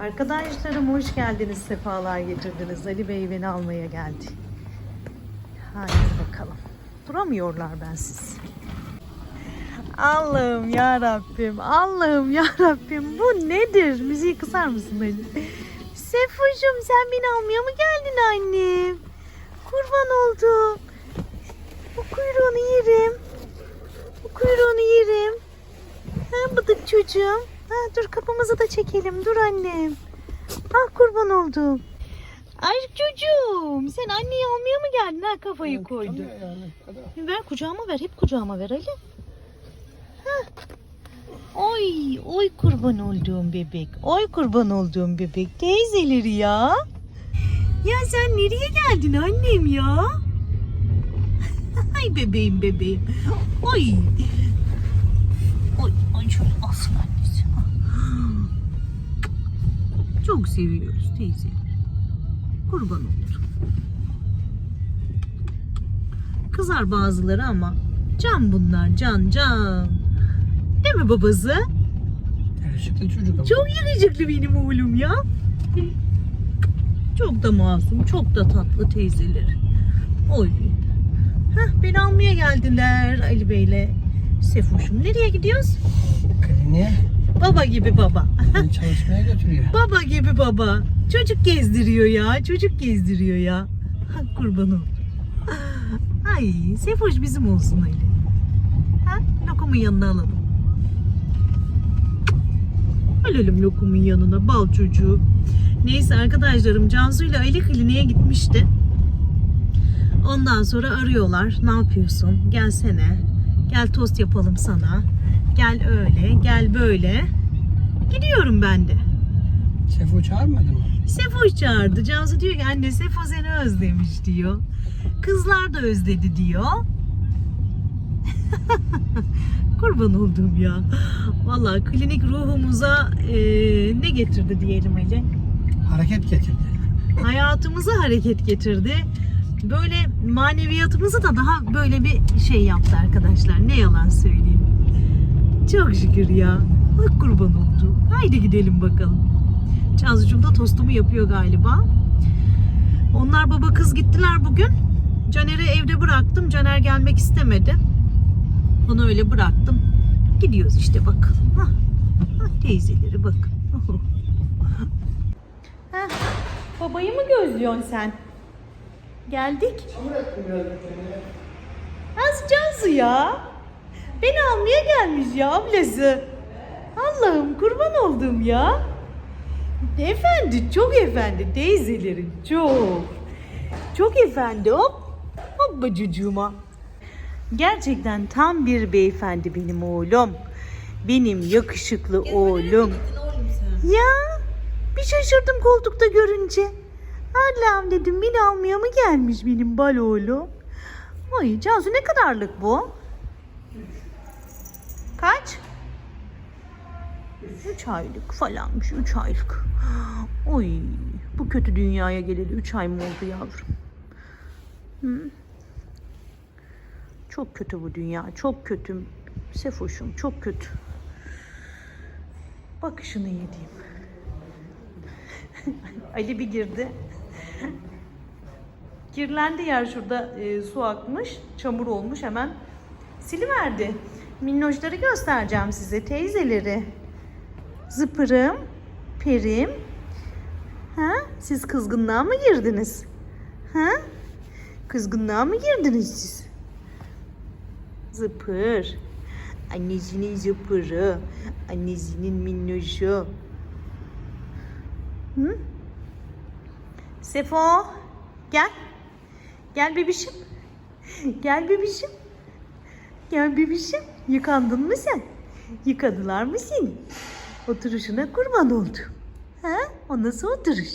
Arkadaşlarım hoş geldiniz, sefalar getirdiniz. Ali Bey beni almaya geldi. Haydi bakalım. Duramıyorlar bensiz. Allah'ım ya Rabbim, Allah'ım ya Rabbim. Bu nedir? Müziği kısar mısın Ali? Sefoş'um sen beni almaya mı geldin annem? Kurban oldum. Bu kuyruğunu yerim. Bu kuyruğunu yerim. Ha bıdık çocuğum. Ha, dur kapımızı da çekelim. Dur annem. Ah kurban oldum. Ay çocuğum sen anneyi almaya mı geldin ha kafayı koydun. Ver kucağıma ver. Hep kucağıma ver Ali. Hah. Oy, oy kurban olduğum bebek. Oy kurban olduğum bebek. Teyzeleri ya. Ya sen nereye geldin annem ya? Ay bebeğim bebeğim. Oy, oy şöyle alsın annesi. Çok seviyoruz teyze. Kurban olsun. Kızar bazıları ama can bunlar can can. Değil mi babası? Yakışıklı çocuk ama. Çok yakışıklı benim oğlum ya. Çok da masum, çok da tatlı teyzeleri. Oy. Heh, beni almaya geldiler Ali Bey'le Sefoş'um. Nereye gidiyoruz? Kliniğe Baba gibi baba. beni çalışmaya götürüyor. Baba gibi baba. Çocuk gezdiriyor ya. Çocuk gezdiriyor ya. Kurban ol. Ay Sefoş bizim olsun Ali. Ha? Lokumun yanına alalım. Alalım lokumun yanına bal çocuğu. Neyse arkadaşlarım Cansu ile Ali kliniğe gitmişti. Ondan sonra arıyorlar. Ne yapıyorsun? Gelsene. Gel tost yapalım sana. Gel öyle, gel böyle. Gidiyorum ben de. Sefo çağırmadı mı? Sefo çağırdı. Cansu diyor ki anne Sefo seni özlemiş diyor. Kızlar da özledi diyor. Kurban oldum ya. Vallahi klinik ruhumuza eee, ne getirdi diyelim Ali. Hareket getirdi. Hayatımıza hareket getirdi. Böyle maneviyatımızı da daha böyle bir şey yaptı arkadaşlar. Ne yalan söyleyeyim. Çok şükür ya. Bak kurban oldu. Haydi gidelim bakalım. Cansucuğum da tostumu yapıyor galiba. Onlar baba kız gittiler bugün. Caner'i evde bıraktım. Caner gelmek istemedi. Onu öyle bıraktım. Gidiyoruz işte bakalım. Hah. Hah, teyzeleri bakın. Heh, babayı mı gözlüyorsun sen? Geldik. Az Cansu ya. Beni almaya gelmiş ya ablası. Allah'ım kurban oldum ya. Efendi, çok efendi teyzelerin çok. Çok efendi hop. Hoppa çocuğuma. Gerçekten tam bir beyefendi benim oğlum. Benim yakışıklı oğlum. Ya bir şaşırdım koltukta görünce. Allah'ım dedim beni almaya mı gelmiş benim bal oğlum? Ay Cansu ne kadarlık bu? Kaç? Üç aylık falanmış. Üç aylık. Oy bu kötü dünyaya geleli üç ay mı oldu yavrum? Hı? Çok kötü bu dünya. Çok kötü. Sefoşum çok kötü. Bakışını yediğim. Ali bir girdi. Kirlendi yer şurada e, su akmış, çamur olmuş hemen siliverdi. Minnoşları göstereceğim size teyzeleri. Zıpırım, perim. Ha? Siz kızgınlığa mı girdiniz? Ha? Kızgınlığa mı girdiniz siz? Zıpır. Annesinin zıpırı. Annesinin minnoşu. Hı? Sefo gel. Gel bebişim. Gel bebişim. Gel bebişim. Yıkandın mı sen? Yıkadılar mı seni? Oturuşuna kurban oldu. Ha? O nasıl oturuş?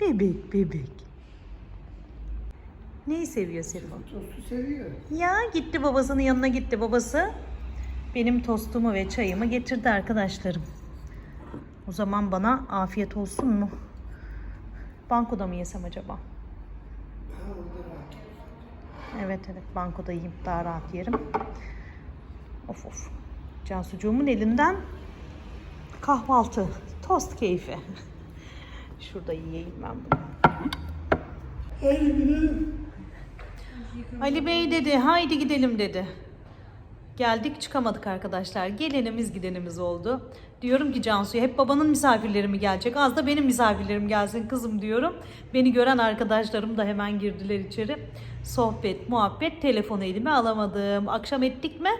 Bebek bebek. Neyi seviyor Sefo? Tostu seviyor. Ya gitti babasının yanına gitti babası. Benim tostumu ve çayımı getirdi arkadaşlarım. O zaman bana afiyet olsun mu? Bankoda mı yesem acaba? Evet evet bankoda yiyeyim daha rahat yerim. Of of. Cansucuğumun elinden kahvaltı. Tost keyfi. Şurada yiyeyim ben bunu. Ali Bey dedi haydi gidelim dedi. Geldik çıkamadık arkadaşlar. Gelenimiz gidenimiz oldu. Diyorum ki Cansu'ya hep babanın misafirleri mi gelecek? Az da benim misafirlerim gelsin kızım diyorum. Beni gören arkadaşlarım da hemen girdiler içeri. Sohbet, muhabbet, telefonu elime alamadım. Akşam ettik mi?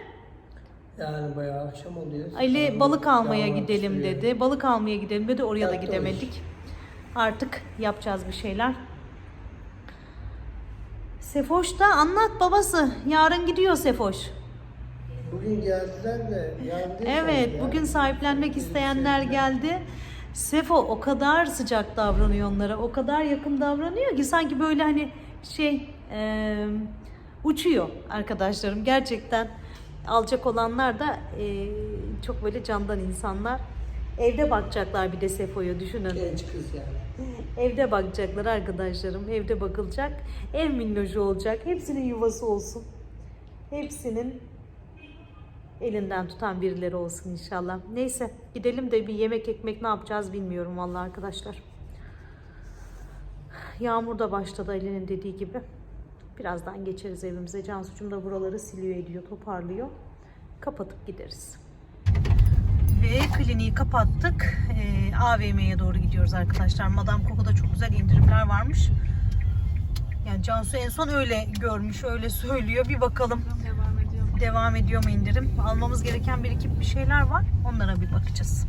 Yani bayağı akşam oluyor. Ali balık almaya yağmur gidelim sürüyor. dedi. Balık almaya gidelim dedi. Oraya da gidemedik. Artık yapacağız bir şeyler. Sefoş da anlat babası. Yarın gidiyor Sefoş. Bugün geldiler de değil Evet, ya. bugün sahiplenmek isteyenler geldi. Sefo o kadar sıcak davranıyor onlara, o kadar yakın davranıyor ki sanki böyle hani şey e, uçuyor arkadaşlarım. Gerçekten alacak olanlar da e, çok böyle candan insanlar. Evde bakacaklar bir de Sefo'yu düşünün. Genç kız yani. Evde bakacaklar arkadaşlarım. Evde bakılacak. Ev minnoşu olacak. Hepsinin yuvası olsun. Hepsinin elinden tutan birileri olsun inşallah. Neyse gidelim de bir yemek ekmek ne yapacağız bilmiyorum vallahi arkadaşlar. Yağmur da başladı Ali'nin dediği gibi. Birazdan geçeriz evimize. Cansu'cum da buraları siliyor ediyor, toparlıyor. Kapatıp gideriz. Ve kliniği kapattık. Ee, AVM'ye doğru gidiyoruz arkadaşlar. Madame Coco'da çok güzel indirimler varmış. Yani Cansu en son öyle görmüş, öyle söylüyor. Bir bakalım. Devam ediyor. Devam ediyor mu indirim? Almamız gereken bir iki bir şeyler var. Onlara bir bakacağız.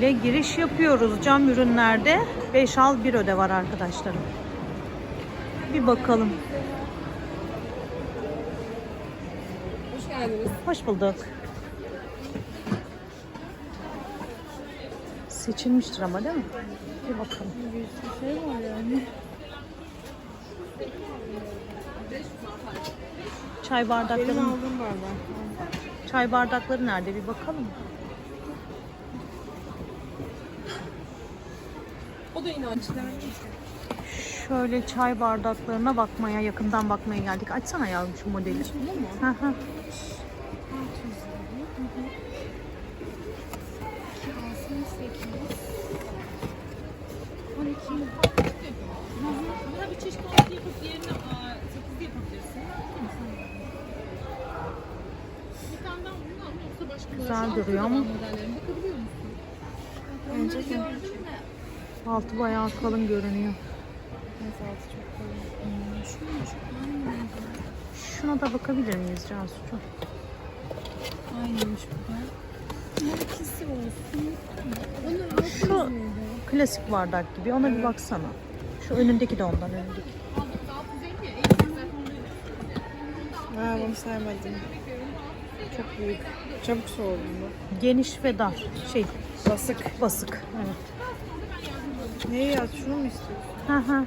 Şöyle giriş yapıyoruz. Cam ürünlerde 5 al 1 öde var arkadaşlarım. Bir bakalım. Hoş geldiniz. Hoş bulduk. Seçilmiştir ama değil mi? Bir bakalım. Bir şey var yani. Çay bardakları, Benim aldığım bardak. çay bardakları nerede bir bakalım. O da açık. Şöyle çay bardaklarına bakmaya, yakından bakmaya geldik. Açsana yavrum şu modeli. Bu mu? Hı hı. Alsın 8. 12. Buna bir çeşit 6 yapıp yerine 8 yapabilirsin. Bir tane daha bunu al yoksa başka Güzel Şu duruyor ama. taban modellerine bakabiliyor musun? Onları gördün mü? Altı bayağı kalın görünüyor. Altı çok kalın. Şuna da bakabilir miyiz Cansu'cuğum? Aynıymış bu da. İkisi olsun. Altı Şu-. Klasik bardak gibi. Ona bir baksana. Şu önündeki de ondan önündeki. Ha bunu saymadım. Çok büyük. Çabuk soğudu bu. Geniş ve dar. Şey, Basık. basık. Evet. Neyi ya? Şunu mu istiyorsun? Hı hı.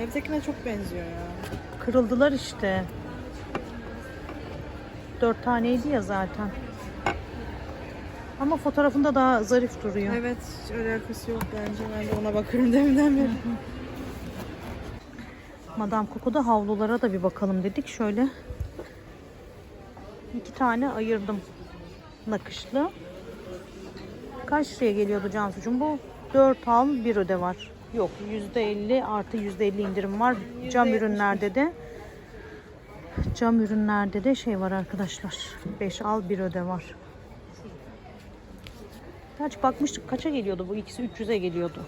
Evdekine çok benziyor ya. Kırıldılar işte. Dört taneydi ya zaten. Ama fotoğrafında daha zarif duruyor. Evet hiç alakası yok bence. Ben de ona bakıyorum deminden beri. Madame Coco'da havlulara da bir bakalım dedik. Şöyle iki tane ayırdım nakışlı. Kaç liraya geliyordu Cansucuğum bu? 4 al 1 öde var. Yok %50 artı %50 indirim var. Cam %75. ürünlerde de cam ürünlerde de şey var arkadaşlar. 5 al 1 öde var. Kaç bakmıştık kaça geliyordu bu? İkisi 300'e geliyordu.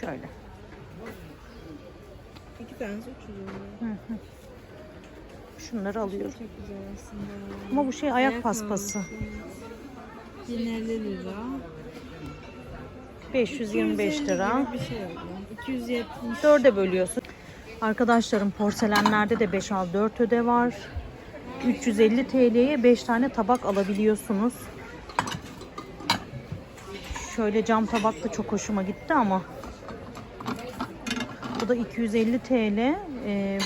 Şöyle. İki tanesi 300 lira. Şunları alıyorum. Çok güzel aslında. Ama bu şey ayak Ayak paspası. 1050 lira. 525 250 lira. Bir şey oldu. 270. Dörde bölüyorsun. Arkadaşlarım porselenlerde de 5 al 4 öde var. 350 TL'ye 5 tane tabak alabiliyorsunuz. Şöyle cam tabak da çok hoşuma gitti ama. Bu da 250 TL.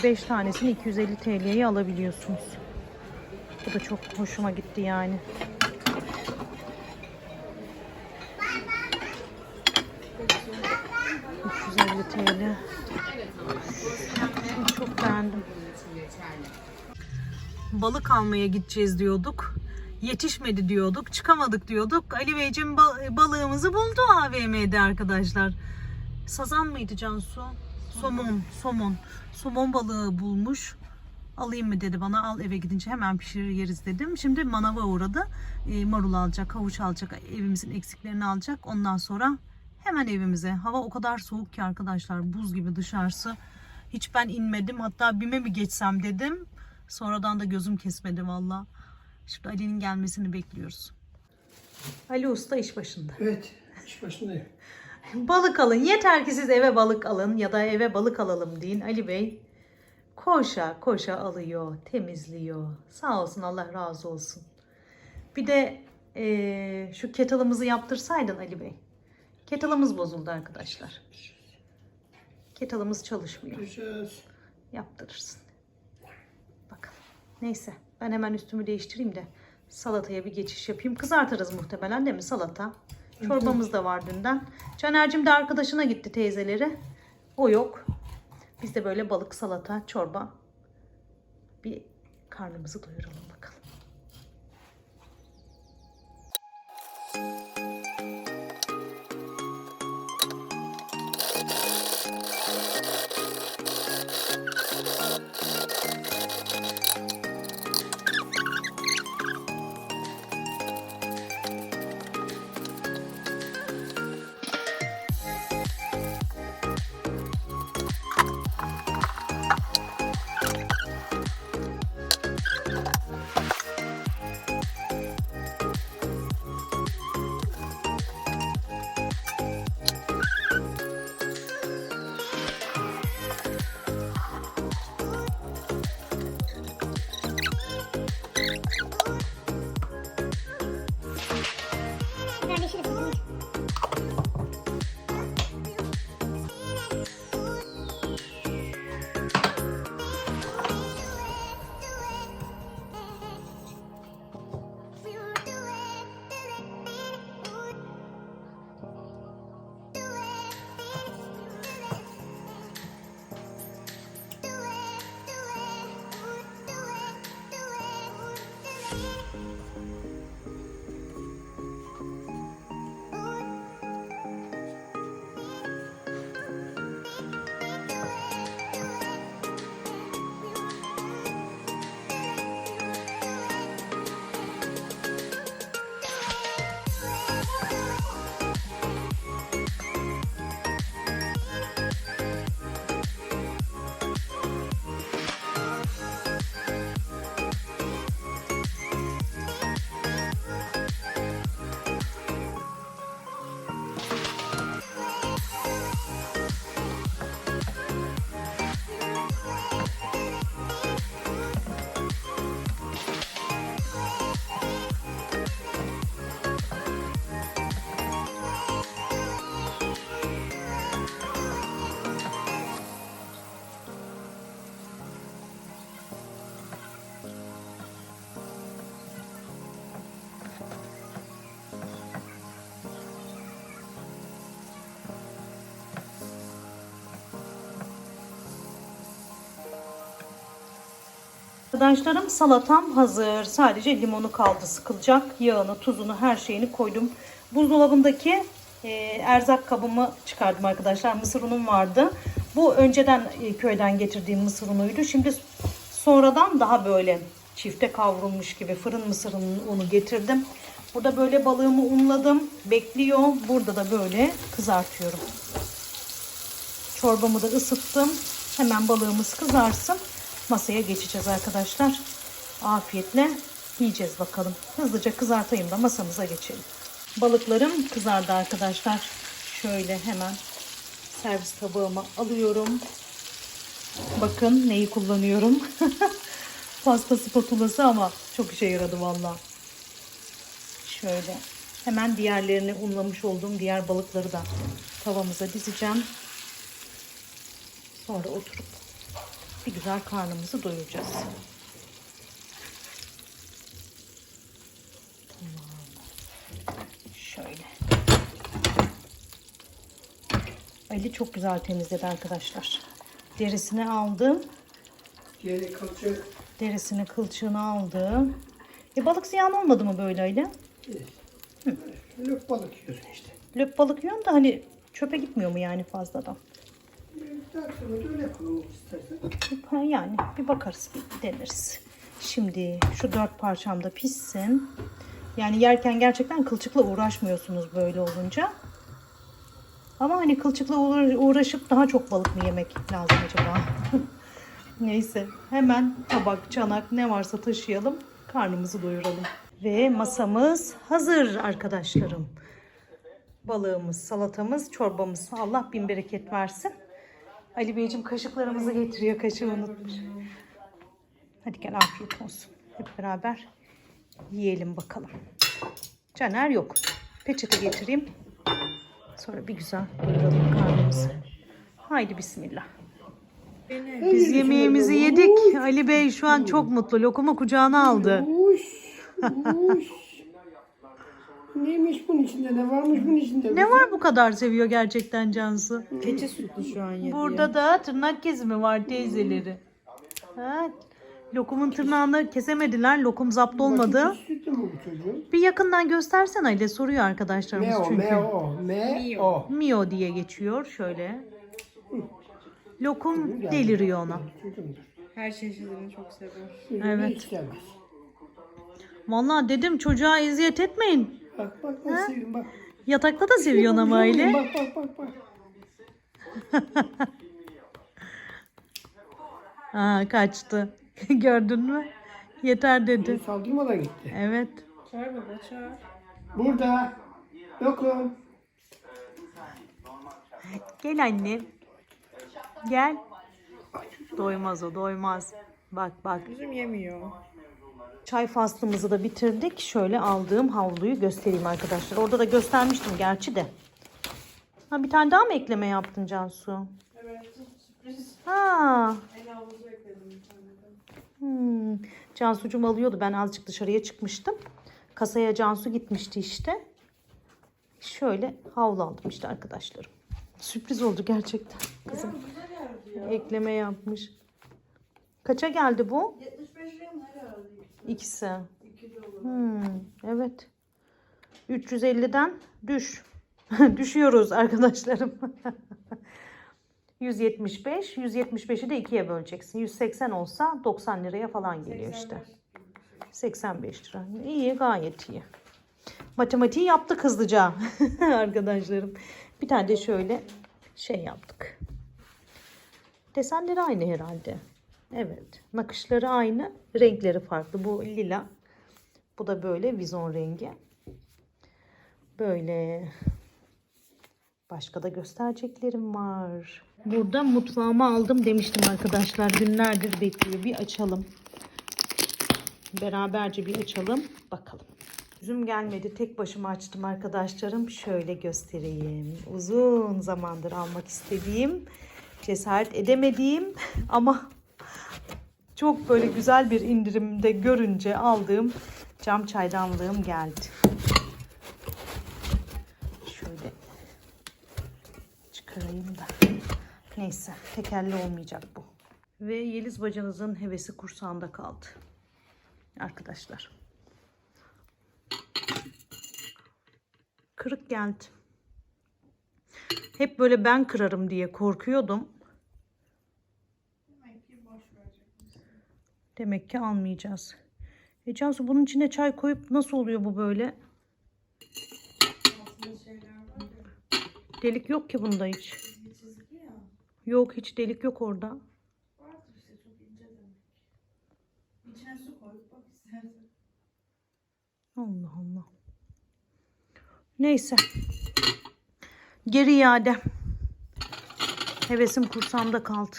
5 tanesini 250 TL'ye alabiliyorsunuz. Bu da çok hoşuma gitti yani. ...350 TL. Çok beğendim. Balık almaya gideceğiz diyorduk. Yetişmedi diyorduk. Çıkamadık diyorduk. Ali Beyciğim bal- balığımızı buldu AVM'de arkadaşlar. Sazan mıydı Cansu? Somon, somon. Somon balığı bulmuş. Alayım mı dedi bana. Al eve gidince hemen pişirir yeriz dedim. Şimdi manava uğradı. E, marul alacak, havuç alacak, evimizin eksiklerini alacak. Ondan sonra hemen evimize. Hava o kadar soğuk ki arkadaşlar. Buz gibi dışarısı. Hiç ben inmedim. Hatta bime mi geçsem dedim. Sonradan da gözüm kesmedi valla. Şimdi Ali'nin gelmesini bekliyoruz. Ali Usta iş başında. Evet, iş başındayım. Balık alın. Yeter ki siz eve balık alın ya da eve balık alalım deyin. Ali Bey koşa koşa alıyor, temizliyor. Sağ olsun Allah razı olsun. Bir de eee, şu kettle'ımızı yaptırsaydın Ali Bey. Kettle'ımız bozuldu arkadaşlar. Kettle'ımız çalışmıyor. Yaptırırsın. Bakalım. Neyse ben hemen üstümü değiştireyim de salataya bir geçiş yapayım. Kızartırız muhtemelen değil mi salata? Çorbamız da var dünden. Caner'cim de arkadaşına gitti teyzeleri. O yok. Biz de böyle balık, salata, çorba bir karnımızı doyuralım bakalım. Arkadaşlarım salatam hazır. Sadece limonu kaldı sıkılacak. Yağını, tuzunu, her şeyini koydum. Buzdolabındaki e, erzak kabımı çıkardım arkadaşlar. Mısır unum vardı. Bu önceden e, köyden getirdiğim mısır unuydu. Şimdi sonradan daha böyle çifte kavrulmuş gibi fırın mısır unu getirdim. Burada böyle balığımı unladım. Bekliyor. Burada da böyle kızartıyorum. Çorbamı da ısıttım. Hemen balığımız kızarsın. Masaya geçeceğiz arkadaşlar. Afiyetle yiyeceğiz bakalım. Hızlıca kızartayım da masamıza geçelim. Balıklarım kızardı arkadaşlar. Şöyle hemen servis tabağıma alıyorum. Bakın neyi kullanıyorum. Pasta spatulası ama çok işe yaradı valla. Şöyle hemen diğerlerini unlamış olduğum diğer balıkları da tavamıza dizeceğim. Sonra oturup bir güzel karnımızı doyuracağız. Şöyle. Ali çok güzel temizledi arkadaşlar. Derisini aldım. Geri kalacak. Derisini kılçığını aldım. E balık ziyan olmadı mı böyle Ali? Lök balık yiyorsun işte. Löp balık yiyorsun da hani çöpe gitmiyor mu yani fazladan? Yani bir bakarız, bir. Şimdi şu dört parçam da pişsin. Yani yerken gerçekten kılçıkla uğraşmıyorsunuz böyle olunca. Ama hani kılçıkla uğra- uğraşıp daha çok balık mı yemek lazım acaba? Neyse hemen tabak, çanak ne varsa taşıyalım. Karnımızı doyuralım. Ve masamız hazır arkadaşlarım. Balığımız, salatamız, çorbamız. Allah bin bereket versin. Ali Beyciğim kaşıklarımızı getiriyor. Kaşığı unutmuş. Hadi gel afiyet olsun. Hep beraber yiyelim bakalım. Caner yok. Peçete getireyim. Sonra bir güzel doyuralım karnımızı. Haydi bismillah. Biz yemeğimizi yedik. Ali Bey şu an çok mutlu. Lokumu kucağına aldı. Neymiş bunun içinde? Ne varmış bunun içinde? Ne var bu kadar seviyor gerçekten Cansu? Keçi sütlü şu an yedi. Burada da tırnak kesimi var teyzeleri. Ha, lokumun tırnağını kesemediler. Lokum zapt olmadı. Sütlü mü bu çocuğun? Bir yakından göstersen öyle soruyor arkadaşlarımız Meo, çünkü. meo, meo. Mio diye geçiyor şöyle. Lokum deliriyor ona. Çocuğumdur. Her çeşidini çok seviyor. Çocuğum Evet. hiç. Vallahi dedim çocuğa eziyet etmeyin. Bak bak nasıl seveyim bak. Yatakta da seviyorsun ama öyle. Bak bak bak bak. Ha kaçtı. Gördün mü? Yeter dedi. Saldırmadan gitti. Evet. Çağır baba çağır. Burada. Dokun. Gel anne. Gel. Doymaz o doymaz. Bak bak. Üzüm yemiyor. Çay faslımızı da bitirdik. Şöyle aldığım havluyu göstereyim arkadaşlar. Orada da göstermiştim gerçi de. Ha bir tane daha mı ekleme yaptın Cansu? Evet sürpriz. Ha. El havuzu ekledim. Hmm. Cansu'cum alıyordu. Ben azıcık dışarıya çıkmıştım. Kasaya Cansu gitmişti işte. Şöyle havlu aldım işte arkadaşlarım. Sürpriz oldu gerçekten. Kızım ekleme yapmış. Kaça geldi bu? 75 lira herhalde? İkisi. Hmm, evet. 350'den düş. Düşüyoruz arkadaşlarım. 175. 175'i de ikiye böleceksin. 180 olsa 90 liraya falan geliyor işte. 85 lira. İyi gayet iyi. Matematiği yaptık hızlıca arkadaşlarım. Bir tane de şöyle şey yaptık. Desenleri aynı herhalde. Evet. Nakışları aynı. Renkleri farklı. Bu lila. Bu da böyle vizon rengi. Böyle. Başka da göstereceklerim var. Burada mutfağıma aldım demiştim arkadaşlar. Günlerdir bekliyor. Bir açalım. Beraberce bir açalım. Bakalım. Üzüm gelmedi. Tek başıma açtım arkadaşlarım. Şöyle göstereyim. Uzun zamandır almak istediğim, cesaret edemediğim ama çok böyle güzel bir indirimde görünce aldığım cam çaydanlığım geldi. Şöyle çıkarayım da. Neyse tekerli olmayacak bu. Ve Yeliz bacanızın hevesi kursağında kaldı. Arkadaşlar. Kırık geldi. Hep böyle ben kırarım diye korkuyordum. Demek ki almayacağız. E Cansu bunun içine çay koyup nasıl oluyor bu böyle? Delik yok ki bunda hiç. Yok hiç delik yok orada. Allah Allah. Neyse. Geri iade. Hevesim kursağımda kaldı.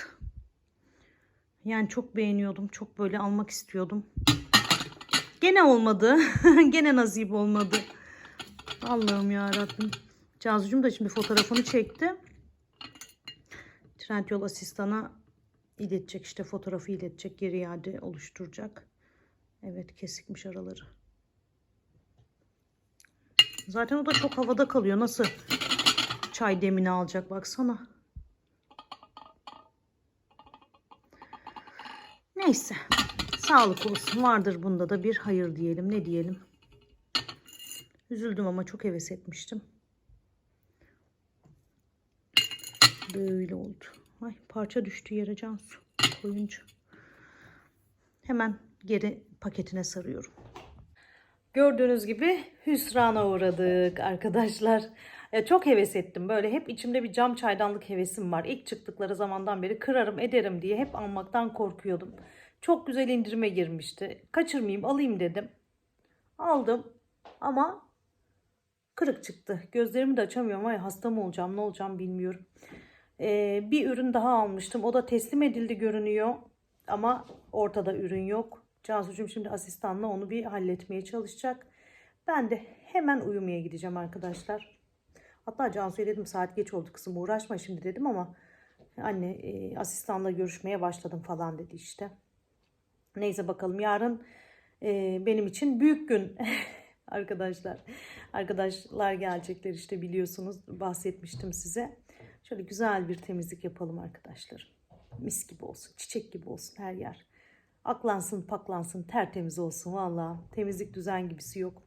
Yani çok beğeniyordum. Çok böyle almak istiyordum. Gene olmadı. Gene nasip olmadı. Allah'ım ya Rabbim. Cansucuğum da şimdi fotoğrafını çekti. Trendyol asistana iletecek işte fotoğrafı iletecek. Geri iade oluşturacak. Evet kesikmiş araları. Zaten o da çok havada kalıyor. Nasıl çay demini alacak baksana. Neyse. Sağlık olsun. Vardır bunda da bir hayır diyelim. Ne diyelim. Üzüldüm ama çok heves etmiştim. Böyle oldu. Ay parça düştü yere Cansu koyunca. Hemen geri paketine sarıyorum. Gördüğünüz gibi hüsrana uğradık arkadaşlar. E, çok heves ettim. Böyle hep içimde bir cam çaydanlık hevesim var. İlk çıktıkları zamandan beri kırarım ederim diye hep almaktan korkuyordum. Çok güzel indirime girmişti. Kaçırmayayım alayım dedim. Aldım ama kırık çıktı. Gözlerimi de açamıyorum. Ay hasta mı olacağım ne olacağım bilmiyorum. E, bir ürün daha almıştım. O da teslim edildi görünüyor. Ama ortada ürün yok. Cansucuğum şimdi asistanla onu bir halletmeye çalışacak. Ben de hemen uyumaya gideceğim arkadaşlar. Hatta Cansu'ya dedim saat geç oldu kızım uğraşma şimdi dedim ama anne e, asistanla görüşmeye başladım falan dedi işte. Neyse bakalım yarın e, benim için büyük gün arkadaşlar. Arkadaşlar gelecekler işte biliyorsunuz bahsetmiştim size. Şöyle güzel bir temizlik yapalım arkadaşlar. Mis gibi olsun, çiçek gibi olsun her yer. Aklansın, paklansın, tertemiz olsun valla. Temizlik düzen gibisi yok.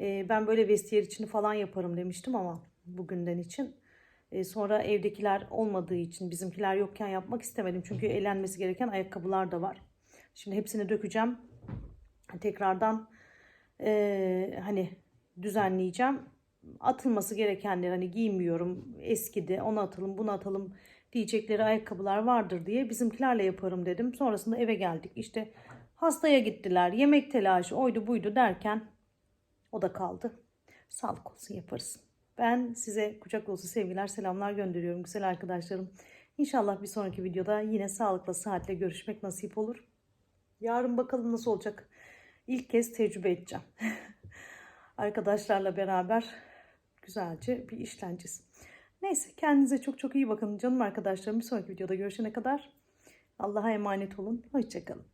Ee, ben böyle vestiyer içini falan yaparım demiştim ama bugünden için. Ee, sonra evdekiler olmadığı için bizimkiler yokken yapmak istemedim. Çünkü elenmesi gereken ayakkabılar da var. Şimdi hepsini dökeceğim. Tekrardan ee, hani düzenleyeceğim. Atılması gerekenler hani giymiyorum eskidi onu atalım bunu atalım diyecekleri ayakkabılar vardır diye bizimkilerle yaparım dedim. Sonrasında eve geldik. İşte hastaya gittiler. Yemek telaşı oydu buydu derken o da kaldı. Sağlık olsun yaparız. Ben size kucak dolusu sevgiler selamlar gönderiyorum güzel arkadaşlarım. İnşallah bir sonraki videoda yine sağlıkla saatle görüşmek nasip olur. Yarın bakalım nasıl olacak. İlk kez tecrübe edeceğim. Arkadaşlarla beraber güzelce bir işleneceğiz. Neyse kendinize çok çok iyi bakın canım arkadaşlarım. Bir sonraki videoda görüşene kadar Allah'a emanet olun. Hoşçakalın.